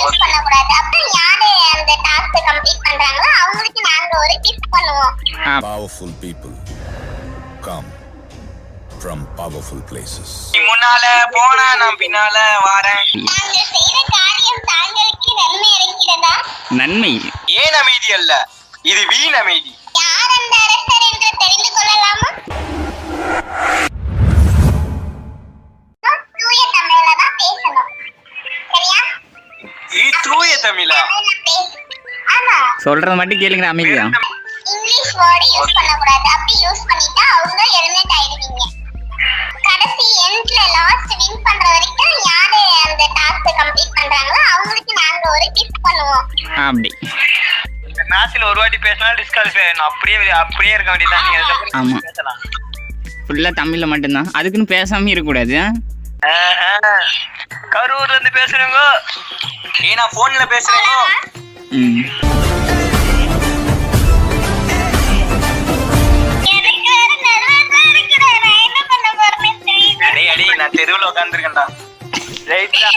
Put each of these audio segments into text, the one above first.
Use பண்ணக்கூடாது. அப்புறம் யாரு அந்த டாஸ்க் கம்ப்ளீட் பண்றாங்களோ அவங்களுக்கு நாங்க ஒரு கிஃப்ட் பண்ணுவோம். Powerful people come from powerful places. முன்னால போனா நான் பின்னால வாரேன். நாங்கள் செய்த காரியம் தாங்களுக்கு நன்மை அளிக்கிறதா? நன்மை. ஏன் அமைதி அல்ல? இது வீண் அமைதி. யார் அந்த அரசர் என்று தெரிந்து கொள்ளலாமா? தூய தமிழா? சொல்றது மட்டும் கேளுங்க அமைதியா? இங்கிலீஷ் வேர்டு யூஸ் பண்ணக்கூடாது. அப்படி யூஸ் பண்ணிட்டா அவங்க எலிமினேட் ஆயிடுவீங்க. கடைசி எண்ட்ல லாஸ்ட் வின் பண்ற வரைக்கும் யாரு அந்த டாஸ்க் கம்ப்ளீட் பண்றாங்களோ அவங்களுக்கு நாங்க ஒரு கிஃப்ட் பண்ணுவோம். அப்படி. இந்த மேட்ச்ல ஒரு வாட்டி பேசினா டிஸ்காலிஃபை ஆயிடும் அப்படியே அப்படியே இருக்க வேண்டியதான் நீங்க. பேசலாம். ஃபுல்லா தமிழ்ல மட்டும்தான். அதுக்குன்னு பேசாம இருக்கக்கூடாது? கரூர்ல இருந்து பேசுறேங்க. நான் போன்ல பேசுறேங்க. அடே அடே நான் தெருவுல உட்காந்துருக்கேன்டா ரைட்டா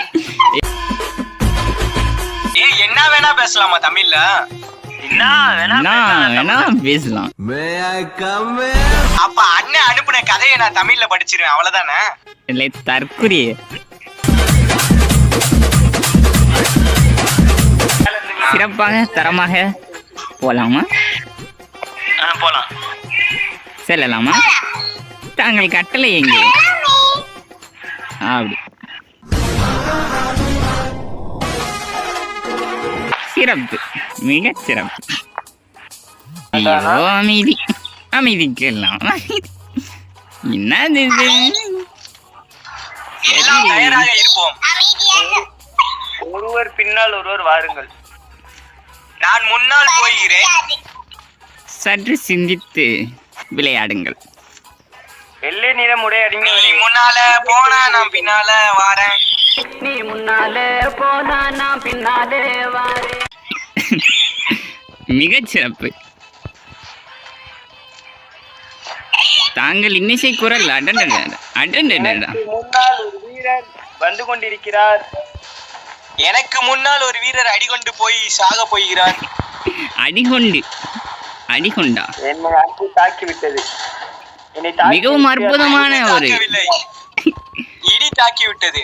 ஏ என்ன வேணா பேசலாமா தமிழ்ல? என்ன வேணா நான் வேணா பேசலாம். அப்ப அண்ணன் அனுப்புன கதையை நான் தமிழ்ல படிச்சிருவேன் அவ்வளவுதானே? இல்லை தற்குறி சிறப்பாக தரமாக போலாமா? போலாம். செல்லலாமா? தாங்கள் கட்டளை எங்கே? அப்படி. சிறப்பு. மிக சிறப்பு. ஐயோ அமைதி. அமைதிக்கெல்லாம். அமைதி என்னது இது? எல்லாம் தயாராக இருப்போம். அமைதியாக ஒருவர் பின்னால் ஒருவர் வாருங்கள். நான் முன்னால் போகிறேன். சற்று சிந்தித்து விளையாடுங்கள். வெள்ளை நிறம் உடை அடிங்க நீ முன்னால போனா நான் பின்னால வாரேன். மிகச் சிறப்பு தாங்கள் இன்னிசை குரல் அடண்டட முன்னால் ஒரு வீரர் வந்து கொண்டிருக்கிறார். எனக்கு முன்னால் ஒரு வீரர் அடிகொண்டு போய் சாக போகிறார். அடிகொண்டு அடிகொண்டா? என்னை அன்பு தாக்கி விட்டது மிகவும். அற்புதமான ஒரு. இடி தாக்கி விட்டது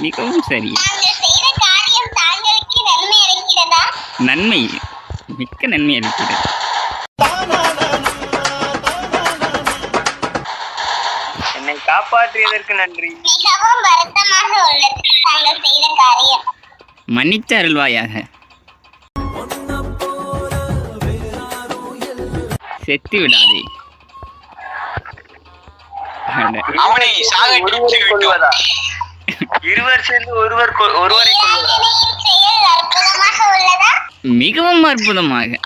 மிகவும் சரி. நன்மை மிக்க நன்மை அளிக்கிறது. என்னை காப்பாற்றியதற்கு நன்றி. மிகவும் வருத்தமாக உள்ளது. தாங்கள் செய்த காரியம். மன்னித்து அருள்வாயாக. செத்து விடாதே. அவனை சாகடித்து விட்டோம் இருவர் சேர்ந்து ஒருவர் கொ- ஒருவரை கொள்வதா மிகவும் அற்புதமாக.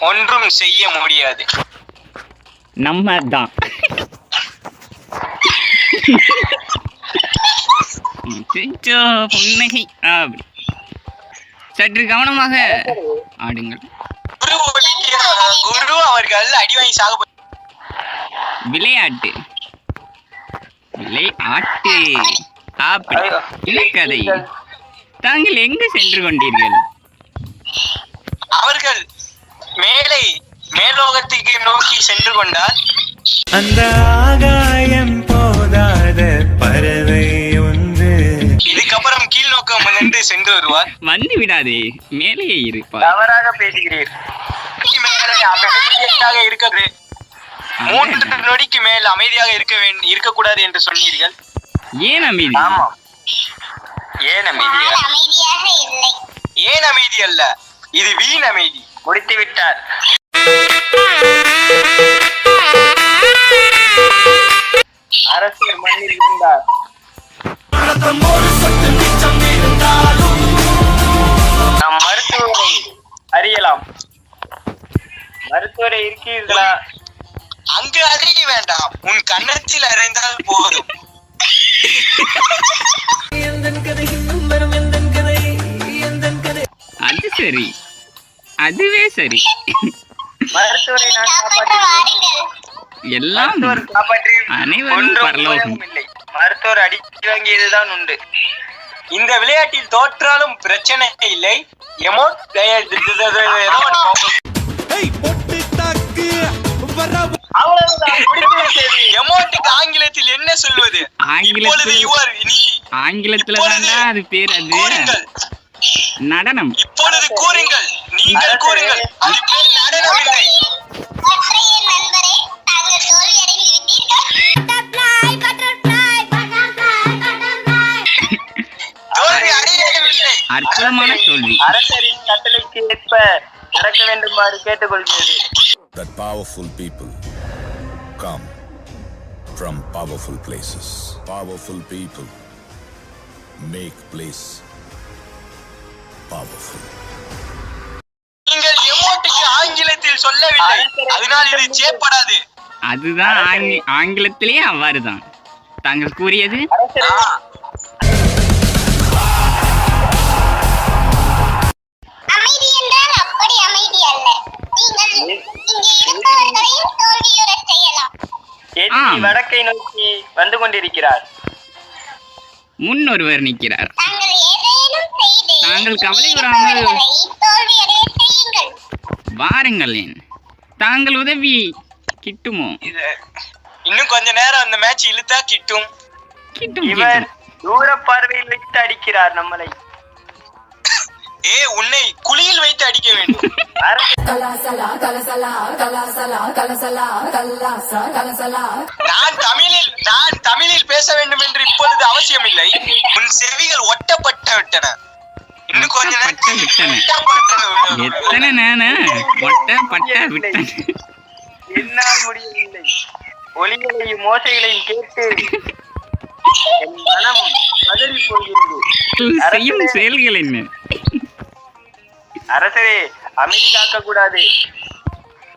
ஒன்றும் செய்ய முடியாது. நம்ம தான் புன்னகை. அப்படி. சற்று கவனமாக ஆடுங்கள். குரு அவர்கள் அடி வாங்கி சாக விளையாட்டு. விளையாட்டு அப்படி இது கதை தாங்கள் எங்கு சென்று கொண்டீர்கள் அவர்கள் மேலே மேலோகத்துக்கு நோக்கி சென்று கொண்டார் அந்த ஆகாயம் போதாத பறவை ஒன்று இதுக்கப்புறம் கீழ் நோக்கம் நின்று சென்று வருவார் வந்து விடாதே மேலே இருப்பார் தவறாக பேசுகிறீர் இருக்கிறது மூன்று நொடிக்கு மேல் அமைதியாக இருக்க வேண்டும் இருக்கக்கூடாது என்று சொன்னீர்கள்? ஏன் அமைதி ஆமாம் ஏன் அமைதியா? ஏன் அமைதி அல்ல? இது வீண் அமைதி. முடித்து விட்டார். அரசர் மண்ணில் இருந்தார். நாம் மருத்துவரை அறியலாம். மருத்துவரை இருக்கிறீர்களா அங்கு அறிய வேண்டாம். உன் கன்னத்தில் அறைந்தால் போதும். அது சரி. அதுவே சரி. மருத்துவரை நான் காப்பாற்ற காப்பாற்ற வாருங்கள் எல்லாம் அனைவரும் பரலோகம். மருத்துவர் அடி வாங்கியதுதான் உண்டு. இந்த விளையாட்டில் தோற்றாலும் பிரச்சனை இல்லை. எமோட் ஆங்கிலத்தில் என்ன சொல்வது? ஆங்கிலத்தில் அது பேர் அது. நடனம். இப்பொழுது கூறுங்கள். நீங்கள் கூறுங்கள். நடனம் இல்லை. அற்புதமான தோல்வி. அரசரின் கட்டளைக்கு ஏற்ப நடக்க வேண்டுமாறு கேட்டுக்கொள்கிறது. That powerful people come from powerful places. Powerful people make place powerful. நீங்கள் எமோட்டுக்கு ஆங்கிலத்தில் சொல்லவில்லை. அதனால் இது செய்யப்படாது அதுதான் ஆங்கி- ஆங்கிலத்திலேயே அவ்வாறு தான் தாங்கள் கூறியது? ஆ, அமைதி என்றால் அப்படி அமைதி அல்ல. நீங்கள் இங்கே இருப்பவர்களையும் தோல்வியுறச் செய்யலாம். ஆம். வடக்கை நோக்கி வந்து கொண்டிருக்கிறார். முன் ஒருவர் நிற்கிறார். தாங்கள் ஏதேனும் செய்து தாங்கள் கவலை வாருங்களேன் தாங்கள் உதவி கிட்டுமோ? இது இன்னும் கொஞ்ச நேரம் அந்த மேட்ச் இழுத்தா கிட்டும். கிட்டும் இவர் தூர பார்வையில் வைத்து அடிக்கிறார் நம்மளை. ஏ உன்னை குழியில் வைத்து அடிக்க வேண்டும். நான் தமிழில் நான் தமிழில் பேச வேண்டும் என்று இப்பொழுது அவசியமில்லை. உன் செவிகள் ஒட்டப்பட்டு விட்டன. இன்னும் கொஞ்ச. நேரம் எத்தனை நானு? ஒட்ட பட்ட விட்டேன். என்னால் முடியவில்லை. ஒலிகளையும் மோசைகளையும் கேட்டு என் மனம் பதறி போகிறது. செய்யும் செயல்கள் என்ன? அரசரே அமைதி காக்க கூடாது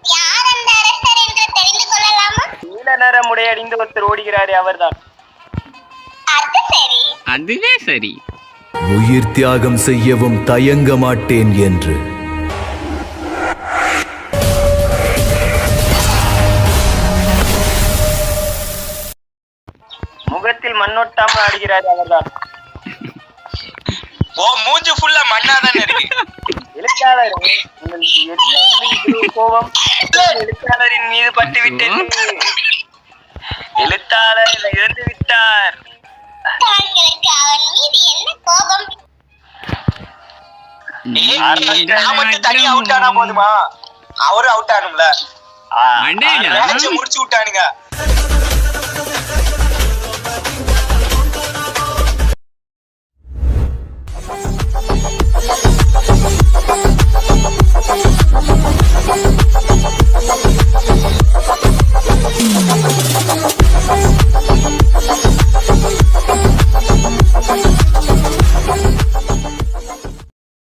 யார் அந்த அரசர் என்று தெரிந்து கொள்ளலாமா? நீல நிறம் உடையடிந்து ஒருத்தர் ஓடுகிறாரே அவர்தான். அது சரி. அதுவே சரி. உயிர் தியாகம் செய்யவும் தயங்க மாட்டேன் என்று. முகத்தில் மண்ணொட்டாமல் ஆடுகிறாரே அவர்தான். ஓ மூஞ்சு ஃபுல்லா மண்ணா தானே இருக்கு. எழுத்தாளர் உங்களுக்கு என்ன கோபம் எழுத்தாளரின் மீது பட்டு விட்டது எழுத்தாளர் இறந்து விட்டார் அவன் மீது என்ன கோபம்? நான் மட்டும் தனியா அவுட் ஆனா போதுமா? அவரும் அவுட் ஆகணும்ல முடிச்சு விட்டானுங்க.